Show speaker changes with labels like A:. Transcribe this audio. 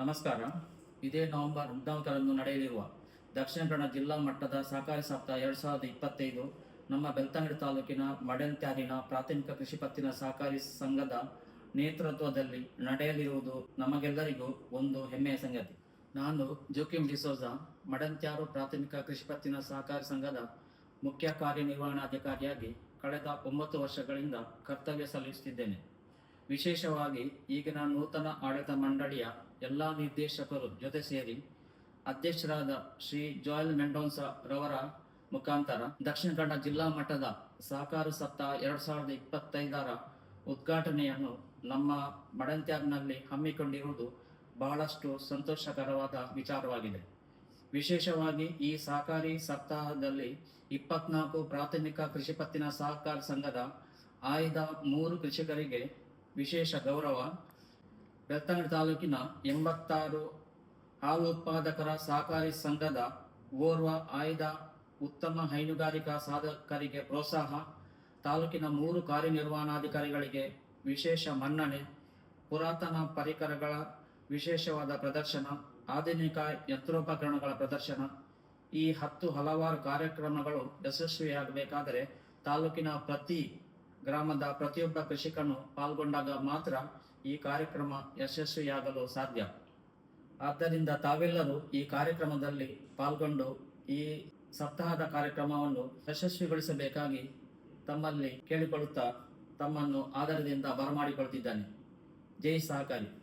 A: ನಮಸ್ಕಾರ. ಇದೇ ನವೆಂಬರ್ ಹದಿನಾಲ್ಕರಂದು ನಡೆಯಲಿರುವ ದಕ್ಷಿಣ ಕನ್ನಡ ಜಿಲ್ಲಾ ಮಟ್ಟದ ಸಹಕಾರಿ ಸಪ್ತಾಹ ಎರಡು ಸಾವಿರದ ಇಪ್ಪತ್ತೈದು ನಮ್ಮ ಬೆಳ್ತಂಗಡಿ ತಾಲೂಕಿನ ಮಡಂತ್ಯಾರಿನ ಪ್ರಾಥಮಿಕ ಕೃಷಿ ಪತ್ತಿನ ಸಹಕಾರಿ ಸಂಘದ ನೇತೃತ್ವದಲ್ಲಿ ನಡೆಯಲಿರುವುದು ನಮಗೆಲ್ಲರಿಗೂ ಒಂದು ಹೆಮ್ಮೆಯ ಸಂಗತಿ. ನಾನು ಜೋಕಿಮ್ ಡಿಸೋಜ ಮಡಂತ್ಯಾರು ಪ್ರಾಥಮಿಕ ಕೃಷಿ ಪತ್ತಿನ ಸಹಕಾರಿ ಸಂಘದ ಮುಖ್ಯ ಕಾರ್ಯನಿರ್ವಹಣಾಧಿಕಾರಿಯಾಗಿ ಕಳೆದ ಒಂಬತ್ತು ವರ್ಷಗಳಿಂದ ಕರ್ತವ್ಯ ಸಲ್ಲಿಸುತ್ತಿದ್ದೇನೆ. ವಿಶೇಷವಾಗಿ ಈಗಿನ ನೂತನ ಆಡಳಿತ ಮಂಡಳಿಯ ಎಲ್ಲ ನಿರ್ದೇಶಕರು ಜೊತೆ ಸೇರಿ ಅಧ್ಯಕ್ಷರಾದ ಶ್ರೀ ಜೋಯಲ್ ಮೆಂಡೋನ್ಸ ರವರ ಮುಖಾಂತರ ದಕ್ಷಿಣ ಕನ್ನಡ ಜಿಲ್ಲಾ ಮಟ್ಟದ ಸಹಕಾರ ಸಪ್ತಾಹ ಎರಡ್ ಸಾವಿರದ ಇಪ್ಪತ್ತೈದರ ಉದ್ಘಾಟನೆಯನ್ನು ನಮ್ಮ ಮಡಂತ್ಯಾಗ್ನಲ್ಲಿ ಹಮ್ಮಿಕೊಂಡಿರುವುದು ಬಹಳಷ್ಟು ಸಂತೋಷಕರವಾದ ವಿಚಾರವಾಗಿದೆ. ವಿಶೇಷವಾಗಿ ಈ ಸಹಕಾರಿ ಸಪ್ತಾಹದಲ್ಲಿ ಇಪ್ಪತ್ನಾಲ್ಕು ಪ್ರಾಥಮಿಕ ಕೃಷಿ ಪತ್ತಿನ ಸಹಕಾರ ಸಂಘದ ಆಯ್ದ ಮೂರು ಕೃಷಿಕರಿಗೆ ವಿಶೇಷ ಗೌರವ ಬೆಳ್ತಂಗಡಿ ತಾಲೂಕಿನ ಎಂಬತ್ತಾರು ಹಾಲು ಉತ್ಪಾದಕರ ಸಹಕಾರಿ ಸಂಘದ ಓರ್ವ ಆಯ್ದ ಉತ್ತಮ ಹೈನುಗಾರಿಕಾ ಸಾಧಕರಿಗೆ ಪ್ರೋತ್ಸಾಹ, ತಾಲೂಕಿನ ಮೂರು ಕಾರ್ಯನಿರ್ವಹಣಾಧಿಕಾರಿಗಳಿಗೆ ವಿಶೇಷ ಮನ್ನಣೆ, ಪುರಾತನ ಪರಿಕರಗಳ ವಿಶೇಷವಾದ ಪ್ರದರ್ಶನ, ಆಧುನಿಕ ಯಂತ್ರೋಪಕರಣಗಳ ಪ್ರದರ್ಶನ. ಈ ಹತ್ತು ಹಲವಾರು ಕಾರ್ಯಕ್ರಮಗಳು ಯಶಸ್ವಿಯಾಗಬೇಕಾದರೆ ತಾಲೂಕಿನ ಪ್ರತಿ ಗ್ರಾಮದ ಪ್ರತಿಯೊಬ್ಬ ಕೃಷಿಕನು ಪಾಲ್ಗೊಂಡಾಗ ಮಾತ್ರ ಈ ಕಾರ್ಯಕ್ರಮ ಯಶಸ್ವಿಯಾಗಲು ಸಾಧ್ಯ. ಆದ್ದರಿಂದ ತಾವೆಲ್ಲರೂ ಈ ಕಾರ್ಯಕ್ರಮದಲ್ಲಿ ಪಾಲ್ಗೊಂಡು ಈ ಸಪ್ತಾಹದ ಕಾರ್ಯಕ್ರಮವನ್ನು ಯಶಸ್ವಿಗೊಳಿಸಬೇಕಾಗಿ ತಮ್ಮಲ್ಲಿ ಕೇಳಿಕೊಳ್ಳುತ್ತಾ ತಮ್ಮನ್ನು ಆಧಾರದಿಂದ ಬರಮಾಡಿಕೊಳ್ತಿದ್ದಾನೆ. ಜೈ ಸಹಕಾರಿ.